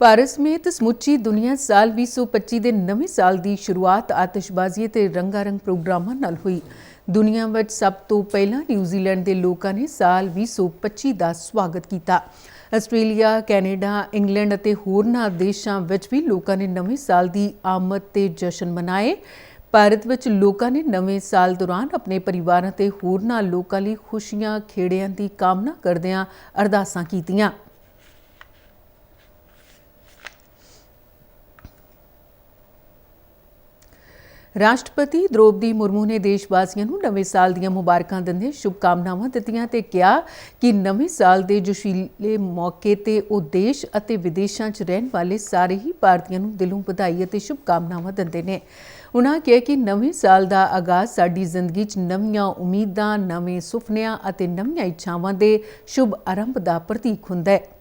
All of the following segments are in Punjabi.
ਭਾਰਤ ਸਮੇਤ ਸਮੁੱਚੀ ਦੁਨੀਆ ਸਾਲ 2025 ਦੇ ਨਵੇਂ ਸਾਲ ਦੀ ਸ਼ੁਰੂਆਤ ਆਤਿਸ਼ਬਾਜ਼ੀ ਤੇ ਰੰਗਾਰੰਗ ਪ੍ਰੋਗਰਾਮਾਂ ਨਾਲ ਹੋਈ। ਦੁਨੀਆ ਵਿੱਚ ਸਭ ਤੋਂ ਪਹਿਲਾਂ ਨਿਊਜ਼ੀਲੈਂਡ ਦੇ ਲੋਕਾਂ ਨੇ ਸਾਲ 2025 ਦਾ ਸਵਾਗਤ ਕੀਤਾ। ਆਸਟ੍ਰੇਲੀਆ, ਕੈਨੇਡਾ, ਇੰਗਲੈਂਡ ਅਤੇ ਹੋਰਨਾਂ ਦੇਸ਼ਾਂ ਵਿੱਚ ਵੀ ਲੋਕਾਂ ਨੇ ਨਵੇਂ ਸਾਲ ਦੀ ਆਮਦ ਤੇ ਜਸ਼ਨ ਮਨਾਏ। ਭਾਰਤ ਵਿੱਚ ਲੋਕਾਂ ਨੇ ਨਵੇਂ ਸਾਲ ਦੌਰਾਨ ਆਪਣੇ ਪਰਿਵਾਰਾਂ ਤੇ ਹੋਰਨਾਂ ਲੋਕਾਂ ਲਈ ਖੁਸ਼ੀਆਂ ਖੇੜਿਆਂ ਦੀ ਕਾਮਨਾ ਕਰਦਿਆਂ ਅਰਦਾਸਾਂ ਕੀਤੀਆਂ। ਰਾਸ਼ਟਰਪਤੀ ਦ੍ਰੋਪਦੀ ਮੁਰਮੂ ਨੇ ਦੇਸ਼ ਵਾਸੀਆਂ ਨੂੰ ਨਵੇਂ ਸਾਲ ਦੀਆਂ ਮੁਬਾਰਕਾਂ ਦਿੰਦੇ ਸ਼ੁਭਕਾਮਨਾਵਾਂ ਦਿੱਤੀਆਂ ਤੇ ਕਿਹਾ ਕਿ ਨਵੇਂ ਸਾਲ ਦੇ ਜੋਸ਼ੀਲੇ ਮੌਕੇ ਤੇ ਉਹ ਦੇਸ਼ ਅਤੇ ਵਿਦੇਸ਼ਾਂ 'ਚ ਰਹਿਣ ਵਾਲੇ ਸਾਰੇ ਹੀ ਭਾਰਤੀਆਂ ਨੂੰ ਦਿਲੋਂ ਵਧਾਈ ਅਤੇ ਸ਼ੁਭਕਾਮਨਾਵਾਂ ਦਿੰਦੇ ਨੇ। ਉਨ੍ਹਾਂ ਕਿਹਾ ਕਿ ਨਵੇਂ ਸਾਲ ਦਾ ਆਗਾਜ਼ ਸਾਡੀ ਜ਼ਿੰਦਗੀ 'ਚ ਨਵੀਆਂ ਉਮੀਦਾਂ, ਨਵੇਂ ਸੁਪਨਿਆਂ ਅਤੇ ਨਵੀਆਂ ਇੱਛਾਵਾਂ ਦੇ ਸ਼ੁਭ ਆਰੰਭ ਦਾ ਪ੍ਰਤੀਕ ਹੁੰਦਾ ਹੈ।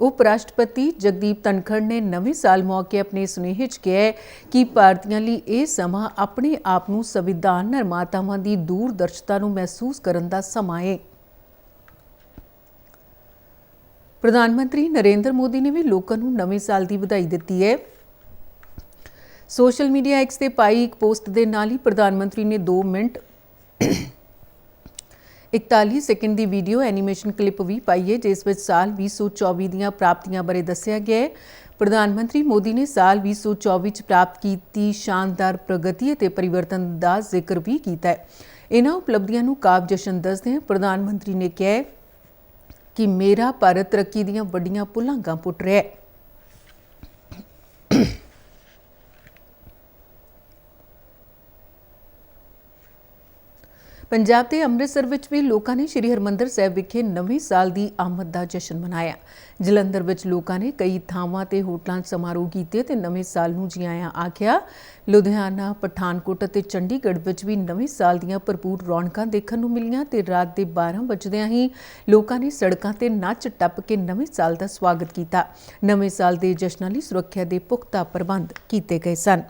ਉਪ ਰਾਸ਼ਟਰਪਤੀ ਜਗਦੀਪ ਧਨਖੜ ਨੇ ਨਵੇਂ ਸਾਲ ਮੌਕੇ ਆਪਣੇ ਸੁਨੇਹੇ 'ਚ ਕਿਹਾ ਕਿ ਭਾਰਤੀਆਂ ਲਈ ਇਹ ਸਮਾਂ ਆਪਣੇ ਆਪ ਨੂੰ ਸੰਵਿਧਾਨ ਨਿਰਮਾਤਾਵਾਂ ਦੀ ਦੂਰਦਰਸ਼ਤਾ ਨੂੰ ਮਹਿਸੂਸ ਕਰਨ ਦਾ ਸਮਾਂ ਹੈ ਪ੍ਰਧਾਨ ਮੰਤਰੀ ਨਰਿੰਦਰ ਮੋਦੀ ਨੇ ਵੀ ਲੋਕਾਂ ਨੂੰ ਨਵੇਂ ਸਾਲ ਦੀ ਵਧਾਈ ਦਿੱਤੀ ਹੈ। ਸੋਸ਼ਲ ਮੀਡੀਆ ਐਕਸ ਤੇ ਪਾਈ ਇੱਕ ਪੋਸਟ ਦੇ ਨਾਲ ਹੀ ਪ੍ਰਧਾਨ ਮੰਤਰੀ ਨੇ 2 ਮਿੰਟ 41 ਸੈਕਿੰਡ ਦੀ ਵੀਡੀਓ ਐਨੀਮੇਸ਼ਨ ਕਲਿੱਪ ਵੀ ਪਾਈ ਹੈ, ਜਿਸ ਵਿੱਚ ਸਾਲ 2024 ਦੀਆਂ ਪ੍ਰਾਪਤੀਆਂ ਬਾਰੇ ਦੱਸਿਆ ਗਿਆ ਹੈ। ਪ੍ਰਧਾਨ ਮੰਤਰੀ ਮੋਦੀ ਨੇ ਸਾਲ 2024 ਚ ਪ੍ਰਾਪਤ ਕੀਤੀ ਸ਼ਾਨਦਾਰ ਪ੍ਰਗਤੀ ਅਤੇ ਪਰਿਵਰਤਨ ਦਾ ਜ਼ਿਕਰ ਵੀ ਕੀਤਾ ਹੈ। ਇਹਨਾਂ ਉਪਲਬਧੀਆਂ ਨੂੰ ਕਾਬ ਜਸ਼ਨ ਦੱਸਦੇ ਹਨ ਪ੍ਰਧਾਨ ਮੰਤਰੀ ਨੇ ਕਿਹਾ ਕਿ ਮੇਰਾ ਭਾਰਤ ਤਰੱਕੀ ਦੀਆਂ ਵੱਡੀਆਂ ਪੁਲਾਂਘਾਂ ਪੁੱਟ ਰਿਹਾ ਹੈ। ਪੰਜਾਬ ਦੇ ਅੰਮ੍ਰਿਤਸਰ ਵਿੱਚ ਵੀ ਲੋਕਾਂ ਨੇ ਸ੍ਰੀ ਹਰਮੰਦਰ ਸਾਹਿਬ ਵਿਖੇ ਨਵੇਂ ਸਾਲ ਦੀ ਆਮਦ ਦਾ ਜਸ਼ਨ ਮਨਾਇਆ। ਜਲੰਧਰ ਵਿੱਚ ਲੋਕਾਂ ਨੇ ਕਈ ਥਾਵਾਂ ਤੇ ਹੋਟਲਾਂ 'ਚ ਸਮਾਰੋਹ ਕੀਤੇ ਤੇ ਨਵੇਂ ਸਾਲ ਨੂੰ ਜੀ ਆਇਆਂ ਆਖਿਆ। ਲੁਧਿਆਣਾ, ਪਠਾਨਕੋਟ ਅਤੇ ਚੰਡੀਗੜ੍ਹ ਵਿੱਚ ਵੀ ਨਵੇਂ ਸਾਲ ਦੀਆਂ ਭਰਪੂਰ ਰੌਣਕਾਂ ਦੇਖਣ ਨੂੰ ਮਿਲੀਆਂ ਤੇ ਰਾਤ ਦੇ 12 ਵਜਦਿਆਂ ਹੀ ਲੋਕਾਂ ਨੇ ਸੜਕਾਂ ਤੇ ਨੱਚ ਟੱਪ ਕੇ ਨਵੇਂ ਸਾਲ ਦਾ ਸਵਾਗਤ ਕੀਤਾ। ਨਵੇਂ ਸਾਲ ਦੇ ਜਸ਼ਨਾਂ ਲਈ ਸੁਰੱਖਿਆ ਦੇ ਪੁਖਤਾ ਪ੍ਰਬੰਧ ਕੀਤੇ ਗਏ ਸਨ।